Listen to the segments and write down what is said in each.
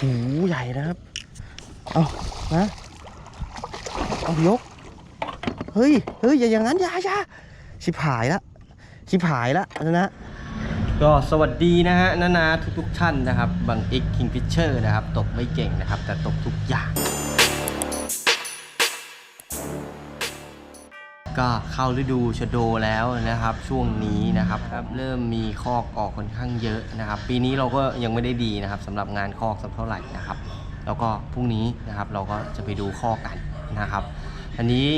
หูใหญ่นะครับ เอานะเอายก เฮ้ย เฮ้ย อย่าอย่างนั้นอย่าอย่าชิบหายละ ชิบหายละนะนะก็สวัสดีนะฮะนานาทุกทุกๆท่านนะครับบังอิกคิงฟิชเชอร์นะครับ ตกไม่เก่งนะครับ แต่ตกทุกอย่าง ก็เข้าฤดูชะโดแล้วนะครับ ช่วงนี้นะครับครับเริ่มมีคอกออกค่อนข้างเยอะนะครับ ปีนี้เราก็ยังไม่ได้ดีนะครับสำหรับงานคอกสักเท่าไหร่นะครับ แล้วก็พรุ่งนี้นะครับเราก็จะไปดูคอกกันนะครับ อันนี้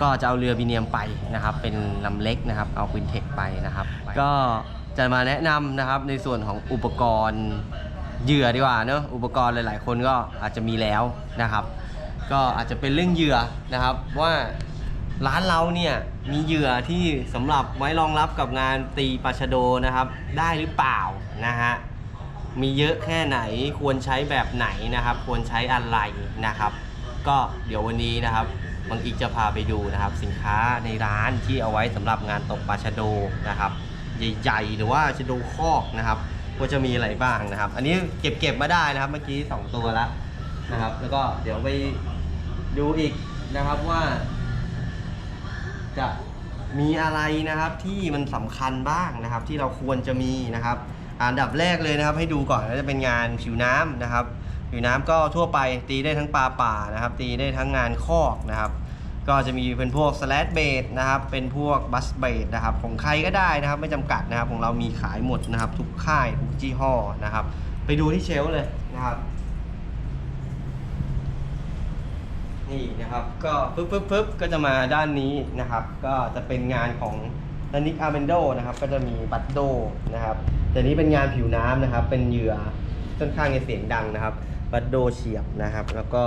ก็จะเอาเรือบีเนียมไปนะครับ เป็นลำเล็กนะครับ เอาควินเทคไปนะครับ ก็จะมาแนะนำนะครับในส่วนของอุปกรณ์เหยื่อดีกว่าเนอะอุปกรณ์หลาย ๆ คนก็อาจจะมีแล้วนะครับ ก็อาจจะเป็นเรื่องเหยื่อนะครับว่า ร้านเราเนี่ยมีเหยื่อที่สำหรับไว้รองรับกับงานตีปลาชะโดนะครับ ได้หรือเปล่านะฮะมีเยอะแค่ไหนควรใช้แบบไหนนะครับ ควรใช้อะไรนะครับ ก็เดี๋ยววันนี้นะครับบางอีกจะพาไปดูนะครับ สินค้าในร้านที่เอาไว้สำหรับงานตกปลาชะโดนะครับ ใหญ่ๆ หรือว่าชะโดคอกนะครับว่าจะมีอะไรบ้างนะครับ อันนี้เก็บเก็บมาได้นะครับเมื่อกี้สองตัวแล้วนะครับ แล้วก็เดี๋ยวไปดูอีกนะครับว่า จะมีอะไรนะครับที่มันสำคัญบ้างนะครับ ที่เราควรจะมีนะครับอันดับแรกเลยนะครับ ให้ดูก่อนก็จะเป็นงานผิวน้ำนะครับ ผิวน้ำก็ทั่วไปตีได้ทั้งปลาป่านะครับ ตีได้ทั้งงานคอกนะครับ ก็จะมีเป็นพวกสแลดเบดนะครับ เป็นพวกบัสเบดนะครับ ของใครก็ได้นะครับ ไม่จำกัดนะครับ ของเรามีขายหมดนะครับ ทุกค่ายทุกยี่ห้อนะครับ ไปดูที่เชลฟ์เลยนะครับ นี่นะครับก็ปึ๊บปึ๊บปึ๊บก็จะมาด้านนี้นะครับ ก็จะเป็นงานของนันิกอาร์เบนโดนะครับ ก็จะมีบัตโดนะครับ แต่นี้เป็นงานผิวน้ำนะครับ เป็นเหยื่อค่อนข้างจะเสียงดังนะครับ บัตโดเฉียบนะครับ แล้วก็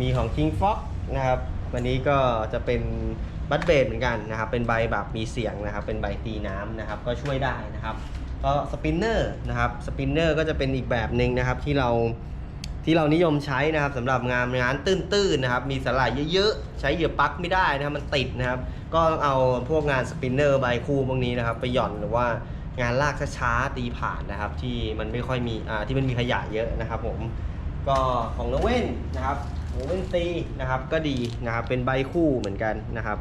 มีของ King Fox นะครับ วันนี้ก็จะเป็นบัตเบดเหมือนกันนะครับ เป็นใบแบบมีเสียงนะครับ เป็นใบตีน้ำนะครับ ก็ช่วยได้นะครับ ก็สปินเนอร์นะครับ สปินเนอร์ก็จะเป็นอีกแบบหนึ่งนะครับที่เรา ที่เรานิยมใช้นะครับสำหรับงานงานตื้นๆนะครับ มีสลายเยอะๆ ใช้เหยื่อปลั๊กไม่ได้นะครับมันติดนะครับ ก็เอาพวกงานสปินเนอร์ใบคู่พวกนี้นะครับ ไปหย่อนหรือว่างานลากช้าๆตีผ่านนะครับ ที่มันไม่ค่อยมีอ่าที่มันมีขยะเยอะนะครับ ผมก็ของโนเว่นนะครับโนเว่นตีนะครับ ก็ดีนะครับเป็นใบคู่เหมือนกันนะครับ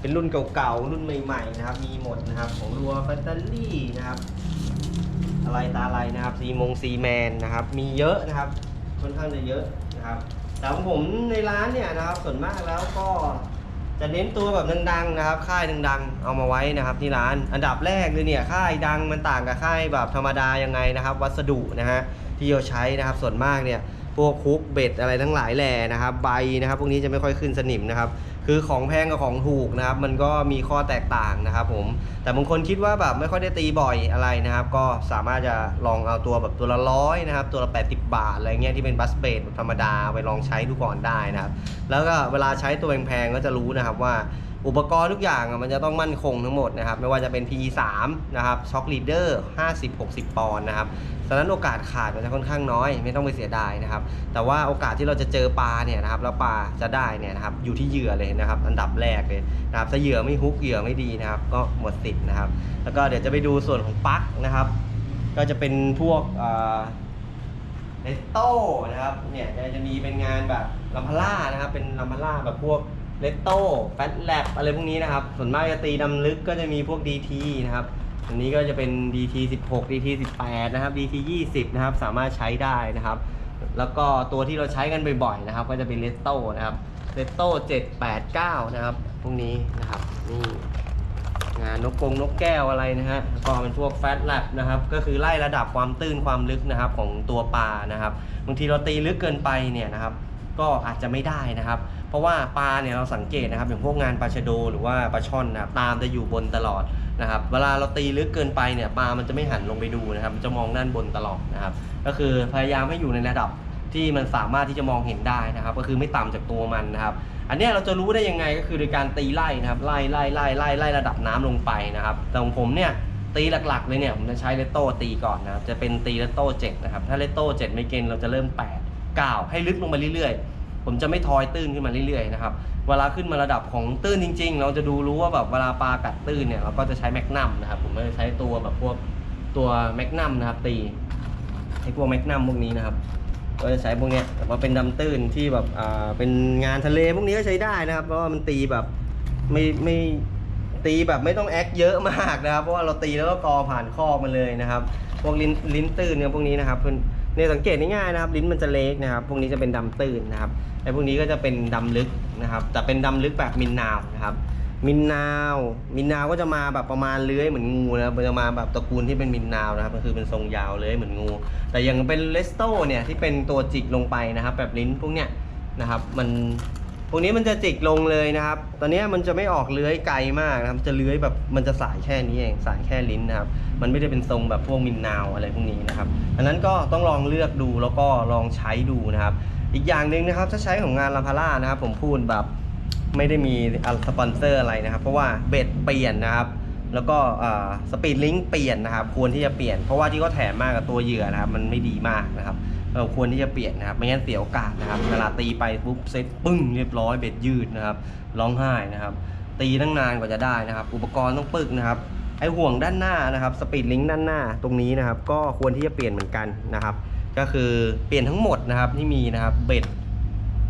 เป็นรุ่นเก่าๆรุ่นใหม่ๆนะครับ มีหมดนะครับ ของรัวแฟนตาลี่นะครับอะไรตาอะไรนะครับซีมงซีแมนนะครับ มีเยอะนะครับ ค่อนข้างจะเยอะนะครับแต่ของผมในร้านเนี่ยนะครับส่วนมากแล้วก็จะเน้นตัวแบบดังๆนะครับ ค่ายดังๆเอามาไว้นะครับที่ร้าน อันดับแรกเลยเนี่ยค่ายดังมันต่างกับค่ายแบบธรรมดายังไงนะครับ วัสดุนะฮะที่เราใช้นะครับส่วนมากเนี่ยพวกคุกเบ็ดอะไรทั้งหลายแหล่นะครับ ใบนะครับ พวกนี้จะไม่ค่อยขึ้นสนิมนะครับ คือของแพงกับของถูกนะครับ มันก็มีข้อแตกต่างนะครับผม แต่บางคนคิดว่าแบบไม่ค่อยได้ตีบ่อยอะไรนะครับ ก็สามารถจะลองเอาตัวแบบตัวละร้อยนะครับ ตัวละ 80 บาทอะไรเงี้ยที่เป็นบัสเบดธรรมดาไปลองใช้ดูก่อนได้นะครับ แล้วก็เวลาใช้ตัวแพงๆก็จะรู้นะครับว่า อุปกรณ์ทุกอย่างมันจะต้องมั่นคงทั้งหมดนะครับไม่ว่าจะเป็น P3 นะครับช็อคลีดเดอร์50-60 ปอนด์นะครับฉะนั้นโอกาสขาดมันจะค่อนข้างน้อย ไม่ต้องไปเสียดายนะครับ แต่ว่าโอกาสที่เราจะเจอปลาเนี่ยนะครับแล้วปลาจะได้เนี่ยนะครับอยู่ที่เหยื่อเลยนะครับ อันดับแรกเลยนะครับถ้าเหยื่อไม่ฮุกเหยื่อไม่ดีนะครับ ก็หมดสิทธิ์นะครับ แล้วก็เดี๋ยวจะไปดูส่วนของปลั๊กนะครับ ก็จะเป็นพวกเลสโต้นะครับเนี่ยจะมีเป็นงานแบบลัมพาร่านะครับเป็นลัมพาร่าแบบพวก เลสโต้แฟตแลบอะไรพวกนี้นะครับ ส่วนมากจะตีดำลึกก็จะมีพวก DT นะครับ อันนี้ก็จะเป็น DT 16 DT 18 นะครับ DT 20 นะครับ สามารถใช้ได้นะครับ แล้วก็ตัวที่เราใช้กันบ่อยๆนะครับ ก็จะเป็นเลสโต้นะครับเลสโต้789 นะครับ พวกนี้นะครับ นี่งานนกกงนกแก้วอะไรนะฮะก็เป็นพวกแฟตแลบนะครับ ก็คือไล่ระดับความตื้นความลึกนะครับของตัวปลานะครับ บางทีเราตีลึกเกินไปเนี่ยนะครับ ก็อาจจะไม่ได้นะครับเพราะว่าปลาเนี่ยเราสังเกตนะครับอย่างพวกงานปลาชะโดหรือว่าปลาช่อนนะครับตามจะอยู่บนตลอดนะครับเวลาเราตีลึกเกินไปเนี่ยปลามันจะไม่หันลงไปดูนะครับมันจะมองด้านบนตลอดนะครับก็คือพยายามให้อยู่ในระดับที่มันสามารถที่จะมองเห็นได้นะครับ ก็คือไม่ต่ำจากตัวมันนะครับ อันนี้เราจะรู้ได้ยังไงก็คือโดยการตีไล่นะครับไล่ไล่ไล่ไล่ไล่ระดับน้ำลงไปนะครับแต่ของผมเนี่ยตีหลักๆเลยเนี่ยผมจะใช้เลตโต้ตีก่อนนะครับจะเป็นตีเลตโต้เจ็ดนะครับถ้าเลตโต้เจ็ดไม่เกณฑ์เราจะเริ่ม8 9ให้ลึกลงมาเรื่อยๆ ผมจะไม่ทอยตื้นขึ้นมาเรื่อยๆนะครับเวลาขึ้นมาระดับของตื้นจริง ๆ เราจะดูรู้ว่าแบบเวลาปลากัดตื้นเนี่ยเราก็จะใช้แมกนัมนะครับผมไม่ใช้ตัวแบบพวกตัวแมกนัมนะครับตีไอ้พวกแมกนัมพวกนี้นะครับก็จะใช้พวกเนี้ยมาเป็นดำตื้นที่แบบอ่าเป็นงานทะเลพวกนี้ก็ใช้ได้นะครับ เพราะว่ามันตีแบบไม่ไม่ตีแบบไม่ต้องแอคเยอะมากนะครับ เพราะว่าเราตีแล้วก็กอผ่านคอกมันเลยนะครับ พวกลิ้นลิ้นตื้นเนี่ยพวกนี้นะครับเพื่อน เนี่ยสังเกตง่ายๆนะครับ ลิ้นมันจะเล็กนะครับ พวกนี้จะเป็นดำตื้นนะครับไอ้พวกนี้ก็จะเป็นดำลึกนะครับ แต่เป็นดำลึกแบบมินนาวนะครับ มินนาว มินนาวก็จะมาแบบประมาณเลื้อยเหมือนงูนะครับมันจะมาแบบตระกูลที่เป็นมินนาวนะครับ ก็คือเป็นทรงยาวเลื้อยเหมือนงู แต่อย่างเป็นเลสโตเนี่ยที่เป็นตัวจิกลงไปนะครับ แบบลิ้นพวกเนี้ยนะครับ มันพวกนี้มันจะจิกลงเลยนะครับ ตอนนี้มันจะไม่ออกเลื้อยไกลมากนะครับ จะเลื้อยแบบมันจะสายแค่นี้เอง สายแค่ลิ้นนะครับ มันไม่ได้เป็นทรงแบบพวกมินนาวอะไรพวกนี้นะครับอันนั้นก็ต้องลองเลือกดูแล้วก็ลองใช้ดูนะครับ อีกอย่างหนึ่งนะครับถ้าใช้ของงานลาพาร่านะครับ ผมพูดแบบไม่ได้มีสปอนเซอร์อะไรนะครับ เพราะว่าเบ็ดเปลี่ยนนะครับแล้วก็สปีดลิงก์เปลี่ยนนะครับ ควรที่จะเปลี่ยนเพราะว่าที่เขาแถมมากกับตัวเหยื่อนะครับ มันไม่ดีมากนะครับเราควรที่จะเปลี่ยนนะครับ ไม่งั้นเสียโอกาสนะครับเวลาตีไปปุ๊บเซ็ตปึ้งเรียบร้อยเบ็ดยืดนะครับร้องไห้นะครับ ตีตั้งนานกว่าจะได้นะครับ อุปกรณ์ต้องปึกนะครับ ไอห่วงด้านหน้านะครับสปีดลิงก์ด้านหน้าตรงนี้นะครับ ก็ควรที่จะเปลี่ยนเหมือนกันนะครับ ก็คือเปลี่ยนทั้งหมดนะครับที่มีนะครับเบ็ด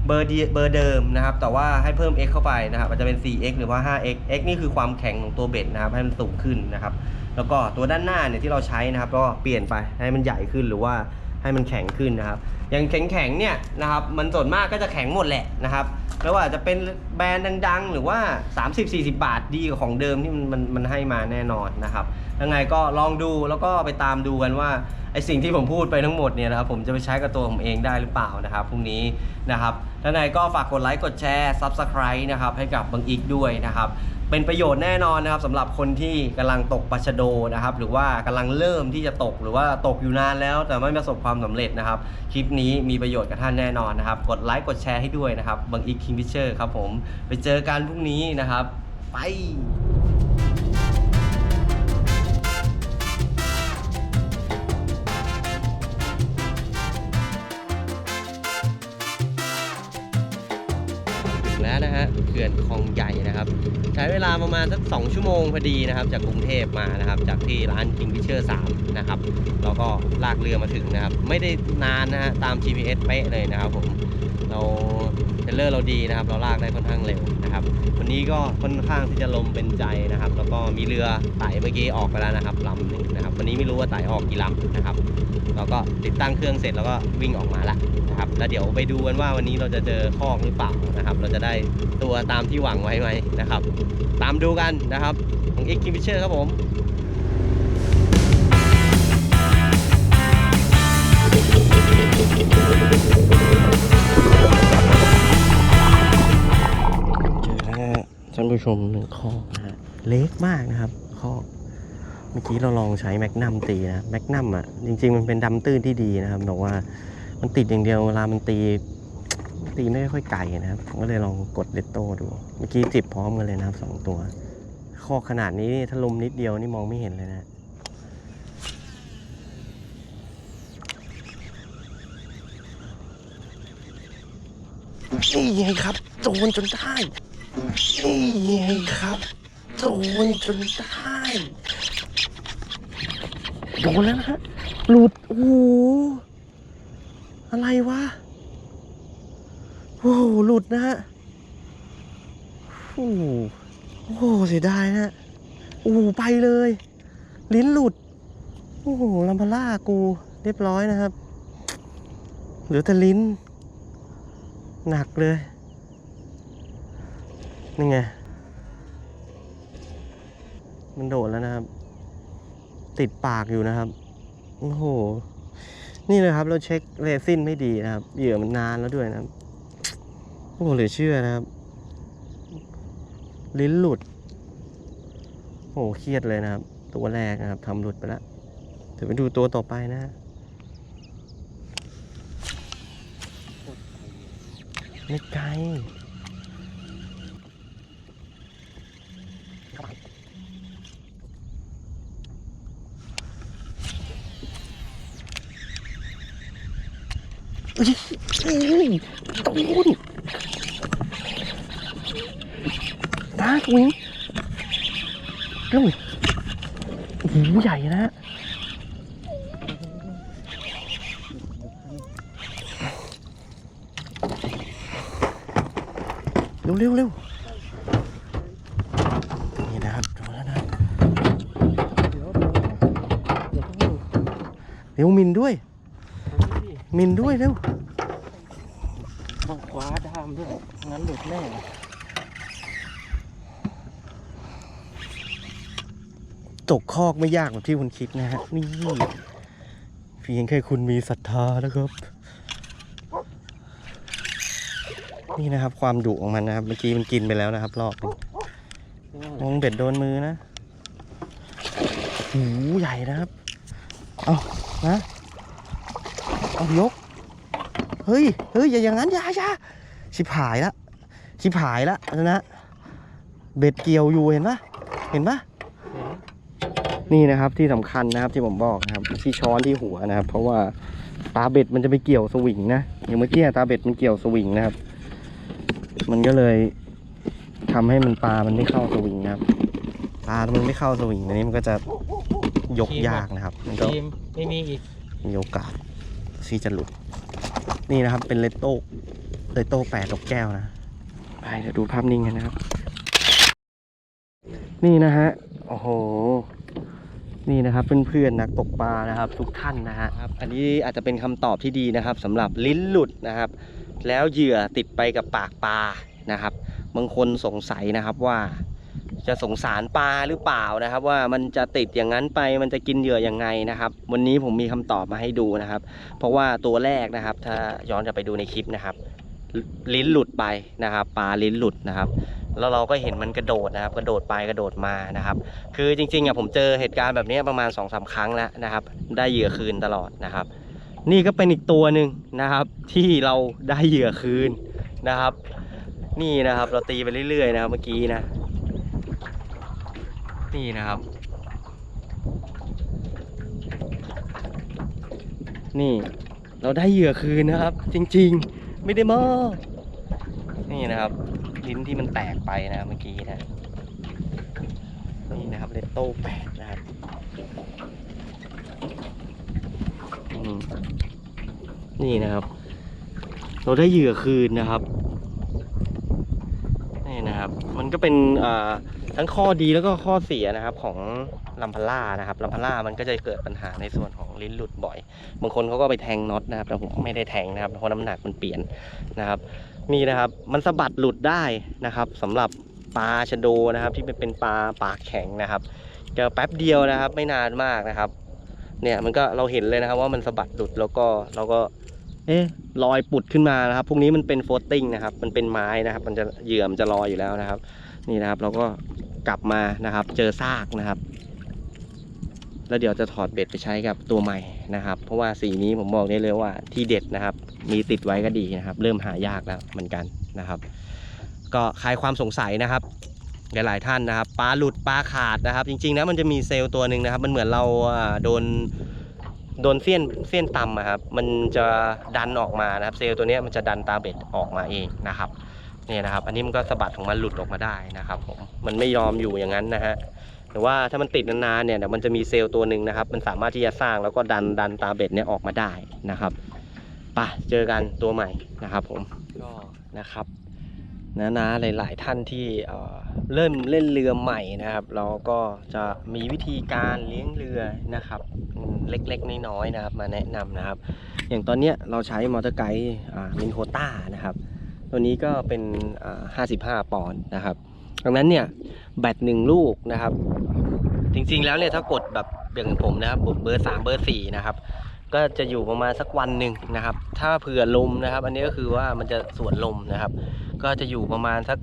เบอร์เบอร์เดิมนะครับ แต่ว่าให้เพิ่ม x เข้าไปนะครับอาจจะเป็น 4x หรือว่า 5x x นี่คือความแข็งของตัวเบ็ดนะครับ ให้มันสูงขึ้นนะครับ แล้วก็ตัวด้านหน้าเนี่ยที่เราใช้นะครับ ก็เปลี่ยนไปให้มันใหญ่ขึ้นหรือว่า ให้มันแข็งขึ้นนะครับ อย่างแข็งๆเนี่ยนะครับ มันส่วนมากก็จะแข็งหมดแหละนะครับไม่ว่าจะเป็นแบรนด์ดัง ๆ หรือว่า 30-40 บาทดีกว่าของเดิมที่มันมันมันให้มาแน่นอนนะครับยังไงก็ลองดูแล้วก็ไปตามดูกันว่าไอสิ่งที่ผมพูดไปทั้งหมดเนี่ยนะครับผมจะไปใช้กับตัวผมเองได้หรือเปล่านะครับพรุ่งนี้นะครับท่านใดก็ฝากกดไลค์กดแชร์ Subscribe นะครับให้กับบังอีกด้วยนะครับ เป็นประโยชน์แน่นอนนะครับสำหรับคนที่กำลังตกปัชโดนะครับ หรือว่ากำลังเริ่มที่จะตกหรือว่าตกอยู่นานแล้ว แต่ไม่ประสบความสำเร็จนะครับ คลิปนี้มีประโยชน์กับท่านแน่นอนนะครับ กดไลค์กดแชร์ให้ด้วยนะครับบังอีกคิงพิเชอร์ครับผมไปเจอกันพรุ่งนี้นะครับ ไป เขื่อนคลองใหญ่นะครับ ใช้เวลาประมาณสัก2ชั่วโมงพอดีนะครับ จากกรุงเทพมานะครับ จากที่ร้าน King Fisher 3นะครับเราก็ลากเรือมาถึงนะครับ ไม่ได้นานนะฮะตาม GPS เป๊ะเลยนะครับผมเราเทเลอร์เราดีนะครับ เราลากได้ค่อนข้างเร็วนะครับ วันนี้ก็ค่อนข้างที่จะลมเป็นใจนะครับ แล้วก็มีเรือไต่เมื่อกี้ออกไปแล้วนะครับลำหนึ่งนะครับ วันนี้ไม่รู้ว่าไต่ออกกี่ลำนะครับ เราก็ติดตั้งเครื่องเสร็จแล้วก็วิ่งออกมาล้ว นะครับแล้วเดี๋ยวไปดูกันว่าวันนี้เราจะเจอคอกหรือเปล่านะครับ เราจะได้ตัวตามที่หวังไว้ไหมนะครับ ตามดูกันนะครับของ X King Fisher ครับผมเจอฮะท่านผู้ชมหนึ่งคอกนะฮะเล็กมากนะครับคอกเมื่อกี้เราลองใช้แมกนัมตีนะแมกนัมอะจริง ๆ มันเป็นดำตื้นที่ดีนะครับแต่ว่า มันติดอย่างเดียวเวลามันตี ตีไม่ค่อยไกลนะครับ ผมก็เลยลองกดเลตโต้ดู เมื่อกี้จิบพร้อมกันเลยนะครับสองตัวคอขนาดนี้นี่ถ้าลมนิดเดียวนี่มองไม่เห็นเลยนะนี่ไงครับโจรจนได้นี่ไงครับโจรจนได้โดนแล้วนะฮะหลุดโอ้ อะไรวะ โอ้โห หลุดนะฮะ โอ้โหโอ้โหเสียดายนะฮะโอ้โห ไปเลย ลิ้นหลุด โอ้โหลัมพาร่ากูเรียบร้อยนะครับ เหลือแต่ลิ้น หนักเลย นี่ไง มันโดดแล้วนะครับ ติดปากอยู่นะครับ โอ้โห นี่เลยครับ เราเช็คเรซินไม่ดีนะครับ เหยื่อมันนานแล้วด้วยนะครับโอ้โหเหลือเชื่อนะครับ ลิ้นหลุด โอ้โหเครียดเลยนะครับ ตัวแรกนะครับทำหลุดไปแล้วเดี๋ยวไปดูตัวต่อไปนะฮะไม่ไกล ตูนตาตรงนี้ลูกโอ้โหใหญ่นะเร็วเร็วเร็วนี่นะครับดูแล้วนะเร็วมินด้วย มินด้วยเร็วต้องคว้าด้ามด้วย งั้นหลุดแน่ตกคอกไม่ยากแบบที่คุณคิดนะฮะ นี่เพียงแค่คุณมีศรัทธานะครับ นี่นะครับ ความดุของมันนะครับ เมื่อกี้มันกินไปแล้วนะครับ รอบหนึงมองเบ็ดโดนมือนะหูใหญ่นะครับ เอานะ เอายก เฮ้ย เฮ้ย อย่าอย่างนั้นอย่าอย่าชิบหายละ ชิบหายละนะ เบ็ดเกี่ยวอยู่เห็นปะเห็นปะนี่นะครับที่สำคัญนะครับที่ผมบอกนะครับ ที่ช้อนที่หัวนะครับ เพราะว่าตาเบ็ดมันจะไปเกี่ยวสวิงนะอย่างเมื่อกี้ตาเบ็ดมันเกี่ยวสวิงนะครับ มันก็เลยทำให้มันปลามันไม่เข้าสวิงนะครับปลามันไม่เข้าสวิงอันนี้มันก็จะยกยากนะครับ มันก็ทีมไม่มีอีกมีโอกาส ที่จะหลุด นี่นะครับ เป็นเลตโต้เลตโต้แปดดอกแก้วนะไปเดี๋ยวดูภาพนิ่งกันนะครับ นี่นะฮะโอ้โหนี่นะครับเพื่อนๆนักตกปลานะครับ ทุกท่านนะฮะครับอันนี้อาจจะเป็นคำตอบที่ดีนะครับสำหรับลิ้นหลุดนะครับ แล้วเหยื่อติดไปกับปากปลานะครับบางคนสงสัยนะครับว่า จะสงสารปลาหรือเปล่านะครับ ว่ามันจะติดอย่างนั้นไปมันจะกินเหยื่อยังไงนะครับ วันนี้ผมมีคำตอบมาให้ดูนะครับ เพราะว่าตัวแรกนะครับ ถ้าย้อนกลับไปดูในคลิปนะครับ ลิ้นหลุดไปนะครับปลาลิ้นหลุดนะครับ แล้วเราก็เห็นมันกระโดดนะครับ กระโดดไปกระโดดมานะครับ คือจริงๆอะผมเจอเหตุการณ์แบบนี้ประมาณ2อสาครั้งแล้วนะครับ ได้เหยื่อคืนตลอดนะครับ นี่ก็เป็นอีกตัวหนึ่งนะครับ ที่เราได้เหยื่อคืนนะครับ นี่นะครับ เราตีไปเรื่อยๆนะครับเมื่อกี้นะ นี่นะครับ นี่เราได้เหยื่อคืนนะครับ จริงๆ ไม่ได้โมนี่นะครับ ลิ้นที่มันแตกไปนะเมื่อกี้นะนี่นะครับเลตโต้แปดนะครับนี่นะครับ เราได้เหยื่อคืนนะครับนี่นะครับ มันก็เป็นอ่า ทั้งข้อดีแล้วก็ข้อเสียนะครับของลัมพาร่านะครับลัมพาร่ามันก็จะเกิดปัญหาในส่วนของลิ้นหลุดบ่อย บางคนเขาก็ไปแทงน็อตนะครับแต่ผมไม่ได้แทงนะครับเพราะน้ำหนักมันเปลี่ยนนะครับนี่นะครับมันสะบัดหลุดได้นะครับสำหรับปลาชะโดนะครับ ที่เป็นเป็นปลาปากแข็งนะครับจอแป๊บเดียวนะครับ ไม่นานมากนะครับ เนี่ยมันก็เราเห็นเลยนะครับ ว่ามันสะบัดหลุดแล้วก็เราก็ เอ๊ะลอยปุดขึ้นมานะครับพวกนี้มันเป็นโฟตติ้งนะครับ มันเป็นไม้นะครับ มันจะเหยื่อมจะลอยอยู่แล้วนะครับ นี่นะครับ เราก็กลับมานะครับ เจอซากนะครับ แล้วเดี๋ยวจะถอดเบ็ดไปใช้กับตัวใหม่นะครับ เพราะว่าสีนี้ผมบอกได้เลยว่าที่เด็ดนะครับ มีติดไว้ก็ดีนะครับ เริ่มหายากแล้วเหมือนกันนะครับ ก็คลายความสงสัยนะครับหลายๆท่านนะครับปลาหลุดปลาขาดนะครับ จริงๆนะมันจะมีเซลล์ตัวหนึ่งนะครับ มันเหมือนเราโดนโดนเสี้ยนเสี้ยนตำอะครับ มันจะดันออกมานะครับ เซลล์ตัวนี้มันจะดันตาเบ็ดออกมาเองนะครับ เนี่ยนะครับ อันนี้มันก็สะบัดของมันหลุดออกมาได้นะครับผมมันไม่ยอมอยู่อย่างนั้นนะฮะแต่ว่าถ้ามันติดนานๆเนี่ยเดี๋ยวมันจะมีเซลล์ตัวหนึ่งนะครับ มันสามารถที่จะสร้างแล้วก็ดันดันตาเบ็ดเนี่ยออกมาได้นะครับปะเจอกันตัวใหม่นะครับ ผมก็นะครับนะนะหลาย ๆ ท่านที่เอ่อเริ่มเล่นเรือใหม่นะครับ เราก็จะมีวิธีการเลี้ยงเรือนะครับ เล็กๆน้อยๆนะครับ มาแนะนำนะครับ อย่างตอนเนี้ยเราใช้มอเตอร์ไกด์มินโคต้านะครับ ตัวนี้ก็เป็น 55 ปอนด์นะครับดังนั้นเนี่ยแบตหนึ่งลูกนะครับ จริงๆแล้วเนี่ยถ้ากดแบบอย่างผมนะครับเบอร์3เบอร์4นะครับก็จะอยู่ประมาณสักวันหนึ่งนะครับ ถ้าเผื่อลมนะครับ อันนี้ก็คือว่ามันจะสวนลมนะครับ ก็จะอยู่ประมาณสัก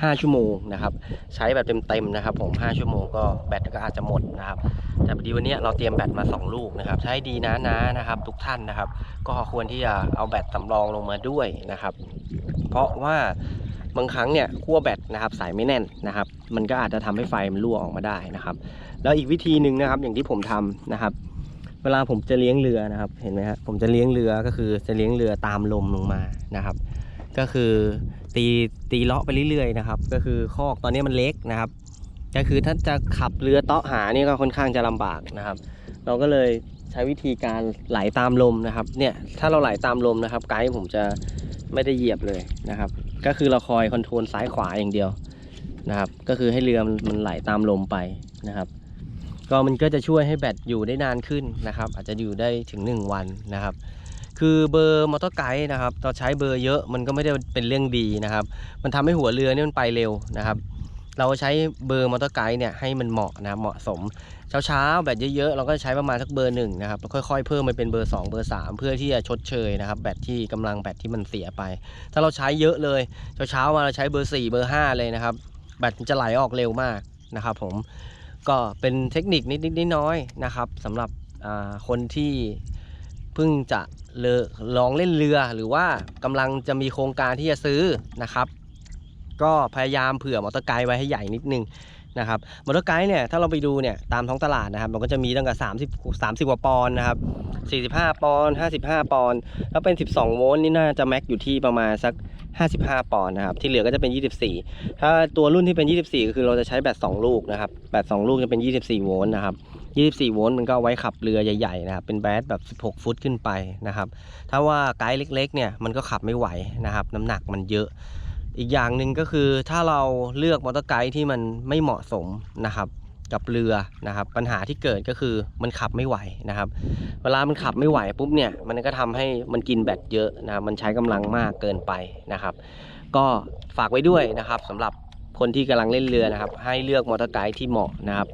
5 ชั่วโมงนะครับ ใช้แบบเต็มๆนะครับ ผม 5 ชั่วโมงก็แบตก็อาจจะหมดนะครับ แต่พอดีวันนี้เราเตรียมแบตมา 2 ลูกนะครับ ใช้ดีนะนะนะครับ ทุกท่านนะครับ ก็ควรที่จะเอาแบตสำรองลงมาด้วยนะครับ เพราะว่าบางครั้งเนี่ยขั้วแบตนะครับสายไม่แน่นนะครับ มันก็อาจจะทำให้ไฟมันรั่วออกมาได้นะครับ แล้วอีกวิธีหนึ่งนะครับอย่างที่ผมทำนะครับ เวลาผมจะเลี้ยงเรือนะครับ เห็นไหมครับผมจะเลี้ยงเรือก็คือจะเลี้ยงเรือตามลมลงมานะครับ ก็คือ ตีตีเลาะไปเรื่อยๆนะครับ ก็คือคอกตอนนี้มันเล็กนะครับ ก็คือถ้าจะขับเรือเตาะหานี่ก็ค่อนข้างจะลำบากนะครับ เราก็เลยใช้วิธีการไหลตามลมนะครับ เนี่ยถ้าเราไหลตามลมนะครับ ไกด์ผมจะไม่ได้เหยียบเลยนะครับ ก็คือเราคอยคอนโทรลซ้ายขวาอย่างเดียวนะครับ ก็คือให้เรือมันไหลตามลมไปนะครับ ก็มันก็จะช่วยให้แบตอยู่ได้นานขึ้นนะครับ อาจจะอยู่ได้ถึง 1 วันนะครับ คือเบอร์มอเตอร์ไกด์นะครับเราใช้เบอร์เยอะมันก็ไม่ได้เป็นเรื่องดีนะครับ มันทำให้หัวเรือเนี่ยมันไปเร็วนะครับ เราใช้เบอร์มอเตอร์ไกด์เนี่ยให้มันเหมาะนะครับเหมาะสม เช้าเช้าๆแบตเยอะๆเราก็ใช้ประมาณสักเบอร์หนึ่งนะครับแล้วค่อยๆเพิ่มไปเป็นเบอร์ 2 เบอร์ 3 เพื่อที่จะชดเชยนะครับแบตที่กำลังแบตที่มันเสียไป ถ้าเราใช้เยอะเลยเช้าเช้าๆมาเราใช้เบอร์ 4 เบอร์ 5 เลยนะครับแบตมันจะไหลออกเร็วมากนะครับผมก็เป็นเทคนิคนิดๆน้อยๆนะครับสำหรับคนที่ เพิ่งจะเลอลองเล่นเรือหรือว่ากำลังจะมีโครงการที่จะซื้อนะครับ ก็พยายามเผื่อมอเตอร์ไกด์ไว้ให้ใหญ่นิดนึงนะครับมอเตอร์ไกด์เนี่ยถ้าเราไปดูเนี่ยตามท้องตลาดนะครับ มันก็จะมีตั้งแต่30 30กว่าปอนด์นะครับ45 ปอนด์55 ปอนด์แล้วเป็น 12 โวลต์นี่น่าจะแม็กอยู่ที่ประมาณสัก 55 ปอนด์นะครับ ที่เหลือก็จะเป็น 24 ถ้าตัวรุ่นที่เป็น 24 ก็คือเราจะใช้แบต2ลูกนะครับ แบต2ลูกจะเป็น 24 โวลต์นะครับ 24 โวลต์มันก็ไว้ขับเรือใหญ่ๆนะครับ เป็นแบตแบบ 16 ฟุตขึ้นไปนะครับ ถ้าว่าไกด์เล็กๆ เนี่ย มันก็ขับไม่ไหวนะครับ น้ำหนักมันเยอะ อีกอย่างหนึ่งก็คือถ้าเราเลือกมอเตอร์ไกด์ที่มันไม่เหมาะสมนะครับ กับเรือนะครับ ปัญหาที่เกิดก็คือมันขับไม่ไหวนะครับ เวลามันขับไม่ไหวปุ๊บเนี่ยมันก็ทำให้มันกินแบตเยอะนะครับมันใช้กำลังมากเกินไปนะครับ ก็ฝากไว้ด้วยนะครับสำหรับคนที่กำลังเล่นเรือนะครับ ให้เลือกมอเตอร์ไกด์ที่เหมาะนะครับ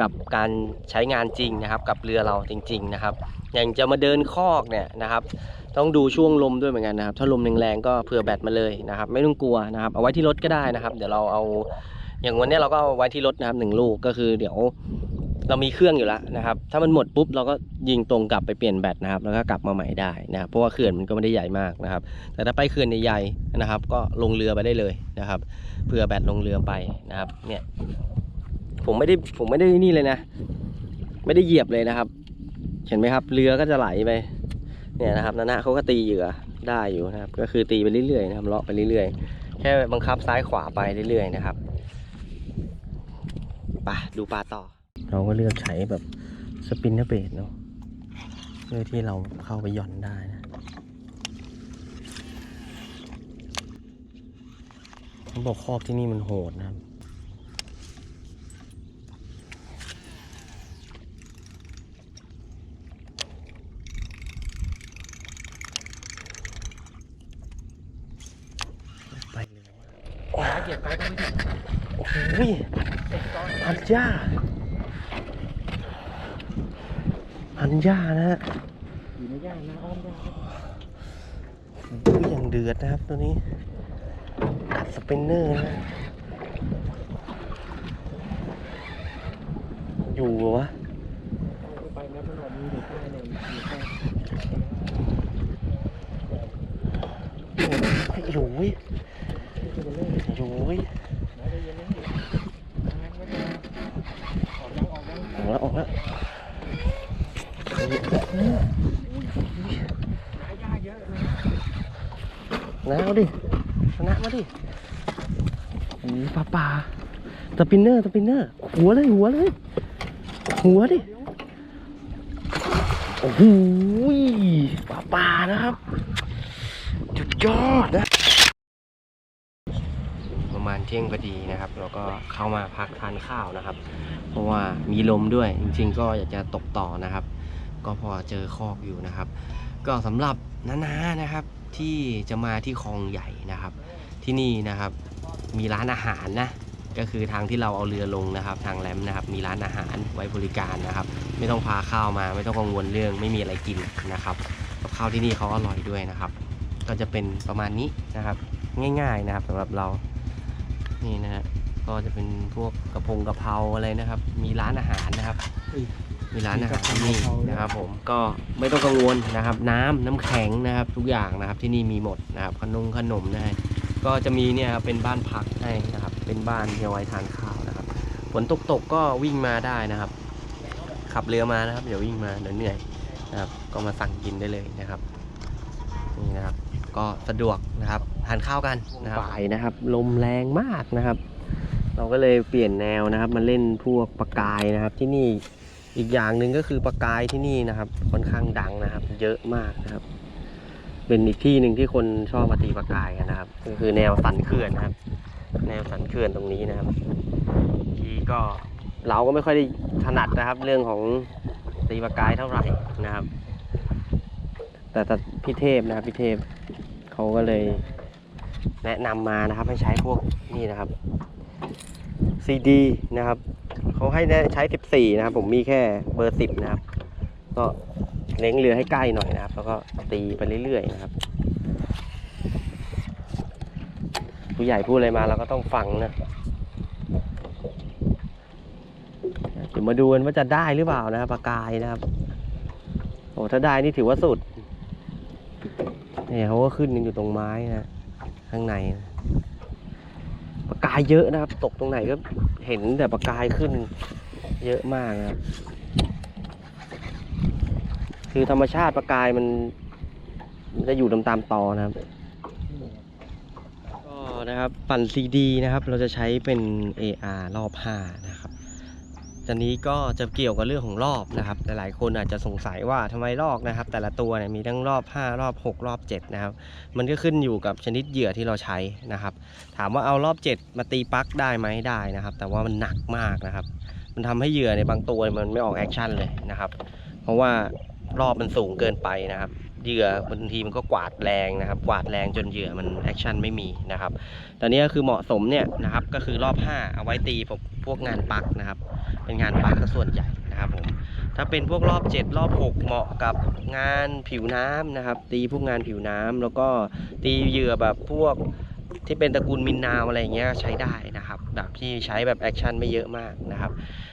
กับการใช้งานจริงนะครับ กับเรือเราจริง ๆนะครับ อย่างจะมาเดินคอกเนี่ยนะครับ ต้องดูช่วงลมด้วยเหมือนกันนะครับ ถ้าลมแรงๆก็เผื่อแบตมาเลยนะครับ ไม่ต้องกลัวนะครับ เอาไว้ที่รถก็ได้นะครับ เดี๋ยวเราเอา อย่างวันนี้เราก็เอาไว้ที่รถนะครับหนึ่งลูกก็คือเดี๋ยวเรามีเครื่องอยู่แล้วนะครับ ถ้ามันหมดปุ๊บเราก็ยิงตรงกลับไปเปลี่ยนแบตนะครับ แล้วก็กลับมาใหม่ได้นะครับ เพราะว่าเขื่อนมันก็ไม่ได้ใหญ่มากนะครับ แต่ถ้าไปเขื่อนใหญ่ๆนะครับ ก็ลงเรือไปได้เลยนะครับ เผื่อแบตลงเรือไปนะครับ เนี่ย ผมไม่ได้ผมไม่ได้นี่เลยนะ ไม่ได้เหยียบเลยนะครับ เห็นไหมครับ เรือก็จะไหลไป เนี่ยนะครับนานะเขาก็ตีเหยื่อได้อยู่นะครับ ก็คือตีไปเรื่อยๆนะครับเลาะไปเรื่อยๆ แค่บังคับซ้ายขวาไปเรื่อยๆนะครับ ไปดูปลาต่อ เราก็เลือกใช้แบบสปินเนอร์เบดเนาะเพื่อที่เราเข้าไปหย่อนได้นะเขาบอกคอกที่นี่มันโหดนะครับไปเลยขาเหยียบไปก็ไม่ถึง โอ้ยอันย่าอันย่านะฮะอยู่ในย่างนะอ้อมย่างโอ้ยอย่างเดือดนะครับตัวนี้กัดสเปนเนอร์นะฮะอยู่วะ ไปแล้วมันหลอดมีอยู่ใต้เลยอยู่ใต้ อยู่เว้ยอยู่เว้ย ไหนได้ยินไหมไม่ได้ออกยังออกยัง ออกแล้วออกแล้ว หายาเยอะเลย นะเอาดิชนะมา ดิโอ้ปลาปลาสปินเนอร์สปินเนอร์ หัวเลยหัวเลย หัวดิโอ้โหปลาปลานะครับจุดยอดนะ ประมาณเที่ยงพอดีนะครับ เราก็เข้ามาพักทานข้าวนะครับ เพราะว่ามีลมด้วย จริงๆ ก็อยากจะตกต่อนะครับ ก็พอเจอคอกอยู่นะครับ ก็สำหรับน้าๆนะครับที่จะมาที่คลองใหญ่นะครับ ที่นี่นะครับ มีร้านอาหารนะก็คือทางที่เราเอาเรือลงนะครับ ทางแรมนะครับ มีร้านอาหารไว้บริการนะครับ ไม่ต้องพาข้าวมา ไม่ต้องกังวลเรื่องไม่มีอะไรกินนะครับกับข้าวที่นี่เขาอร่อยด้วยนะครับ ก็จะเป็นประมาณนี้นะครับ ง่ายๆนะครับสำหรับเรานี่นะฮะก็จะเป็นพวกกระพงกระเพราอะไรนะครับ มีร้านอาหารนะครับมีร้านอาหารที่นี่นะครับ ผมก็ไม่ต้องกังวลนะครับ น้ำน้ำแข็งนะครับ ทุกอย่างนะครับที่นี่มีหมดนะครับขนมขนมนะฮะ ก็จะมีเนี่ยครับเป็นบ้านพักให้นะครับ เป็นบ้านที่เอาไว้ทานข้าวนะครับฝนตกตกก็วิ่งมาได้นะครับ ขับเรือมานะครับเดี๋ยววิ่งมาเดี๋ยวเหนื่อยนะครับ ก็มาสั่งกินได้เลยนะครับนี่นะครับ ก็สะดวกนะครับทานข้าวกันนะครับบ่ายนะครับ ลมแรงมากนะครับ เราก็เลยเปลี่ยนแนวนะครับมาเล่นพวกปลากายนะครับที่นี่อีกอย่างหนึ่งก็คือปลากายที่นี่นะครับ ค่อนข้างดังนะครับ เยอะมากนะครับ เป็นอีกที่หนึ่งที่คนชอบมาตีปลากายกันนะครับ ก็คือแนวสันเขื่อนนะครับ แนวสันเขื่อนตรงนี้นะครับ ที่ก็เราก็ไม่ค่อยได้ถนัดนะครับ เรื่องของตีปลากายเท่าไหร่นะครับ แต่แต่พี่เทพนะครับพี่เทพเขาก็เลยแนะนำมานะครับให้ใช้พวกนี่นะครับ CD นะครับเขาให้ใช้ 14 นะครับ ผมมีแค่เบอร์ 10 นะครับ ก็ เล้งเรือให้ใกล้หน่อยนะครับ แล้วก็ตีไปเรื่อยๆนะครับ ผู้ใหญ่พูดอะไรมาเราก็ต้องฟังนะเดี๋ยวมาดูกันว่าจะได้หรือเปล่านะครับปลากายนะครับโอ้ถ้าได้นี่ถือว่าสุดเนี่ยเขาก็ขึ้นอยู่ตรงไม้นะข้างในนะปลากายเยอะนะครับ ตกตรงไหนก็เห็นแต่ปลากายขึ้นเยอะมากนะครับ คือธรรมชาติปลากายมันมันจะอยู่ตามตามๆตอนะครับ ก็นะครับปั่น CD นะครับ เราจะใช้เป็น AR รอบ5นะครับตอนนี้ก็จะเกี่ยวกับเรื่องของรอบนะครับหลายๆคนอาจจะสงสัยว่าทำไมลอกนะครับ แต่ละตัวเนี่ยมีทั้งรอบ 5 รอบ 6 รอบ 7 นะครับ มันก็ขึ้นอยู่กับชนิดเหยื่อที่เราใช้นะครับ ถามว่าเอารอบ 7 มาตีปลั๊กได้ไหมได้นะครับ แต่ว่ามันหนักมากนะครับ มันทำให้เหยื่อในบางตัวมันไม่ออกแอคชั่นเลยนะครับ เพราะว่า รอบมันสูงเกินไปนะครับ เหยื่อบางทีมันก็กวาดแรงนะครับ กวาดแรงจนเหยื่อมันแอคชั่นไม่มีนะครับ ตอนนี้ก็คือเหมาะสมเนี่ยนะครับ ก็คือรอบ 5 เอาไว้ตีพวกพวกงานปักนะครับ เป็นงานปักส่วนใหญ่นะครับผม ถ้าเป็นพวกรอบ 7 รอบ 6 เหมาะกับงานผิวน้ำนะครับ ตีพวกงานผิวน้ำแล้วก็ตีเหยื่อแบบพวกที่เป็นตระกูลมินนาวอะไรอย่างเงี้ยใช้ได้นะครับ แบบที่ใช้แบบแอคชั่นไม่เยอะมากนะครับ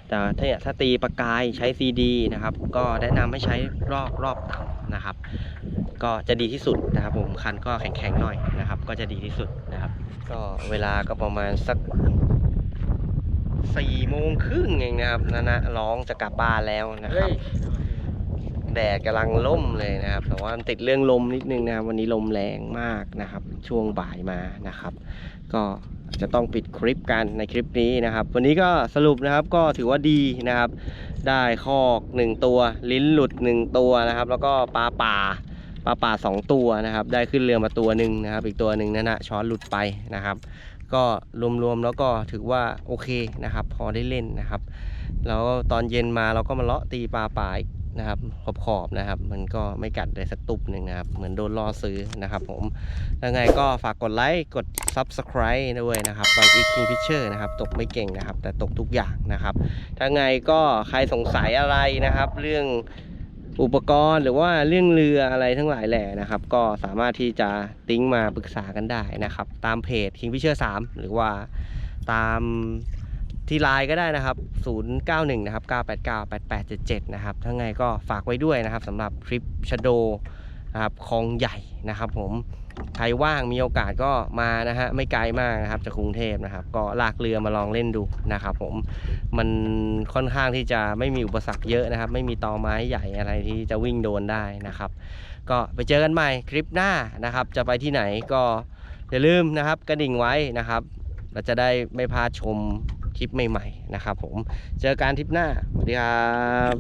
แต่ถ้าเนี่ยถ้าตีปากกายใช้ CD นะครับ ก็แนะนำให้ใช้รอบรอบต่ำนะครับ ก็จะดีที่สุดนะครับผมคันก็แข็งๆหน่อยนะครับ ก็จะดีที่สุดนะครับ ก็เวลาก็ประมาณสักสี่โมงครึ่งเองนะครับนะนะร้องจะกลับบ้านแล้วนะครับ แดดกำลังล่มเลยนะครับ แต่ว่าติดเรื่องลมนิดนึงนะครับวันนี้ลมแรงมากนะครับ ช่วงบ่ายมานะครับ ก็จะต้องปิดคลิปกันในคลิปนี้นะครับ วันนี้ก็สรุปนะครับก็ถือว่าดีนะครับ ได้คอกหนึ่งตัว ลิ้นหลุดหนึ่งตัวนะครับ แล้วก็ปลาป่าปลาป่าสองตัวนะครับ ได้ขึ้นเรือมาตัวหนึ่งนะครับ อีกตัวหนึ่งนั่นนะช้อนหลุดไปนะครับ ก็รวมๆแล้วก็ถือว่าโอเคนะครับ พอได้เล่นนะครับ แล้วตอนเย็นมาเราก็มาเลาะตีปลาป่าอีก นะครับขอบขอบนะครับ มันก็ไม่กัดเลยสักตุบหนึ่งนะครับ เหมือนโดนล่อซื้อนะครับผมยังไงก็ฝากกดไลค์กด Subscribe ด้วยนะครับบางอีก King Fisher นะครับ ตกไม่เก่งนะครับ แต่ตกทุกอย่างนะครับถ้าไงก็ใครสงสัยอะไรนะครับ เรื่องอุปกรณ์หรือว่าเรื่องเรืออะไรทั้งหลายแหล่นะครับ ก็สามารถที่จะติ้งมาปรึกษากันได้นะครับ ตามเพจ King Fisher 3 หรือว่าตาม ที่ไลน์ก็ได้นะครับ 091 นะครับ 989 8877 นะครับถ้าไงก็ฝากไว้ด้วยนะครับสำหรับทริปชโดนะครับคลองใหญ่นะครับ ผม ใครว่างมีโอกาสก็มานะฮะ ไม่ไกลมากนะครับจากกรุงเทพนะครับ ก็ลากเรือมาลองเล่นดูนะครับผม มันค่อนข้างที่จะไม่มีอุปสรรคเยอะนะครับ ไม่มีตอไม้ใหญ่อะไรที่จะวิ่งโดนได้นะครับ ก็ไปเจอกันใหม่คลิปหน้านะครับ จะไปที่ไหนก็อย่าลืมนะครับ กระดิ่งไว้นะครับ เราจะได้ไม่พลาดชม คลิปใหม่ๆนะครับผมเจอกันทริปหน้าสวัสดีครับ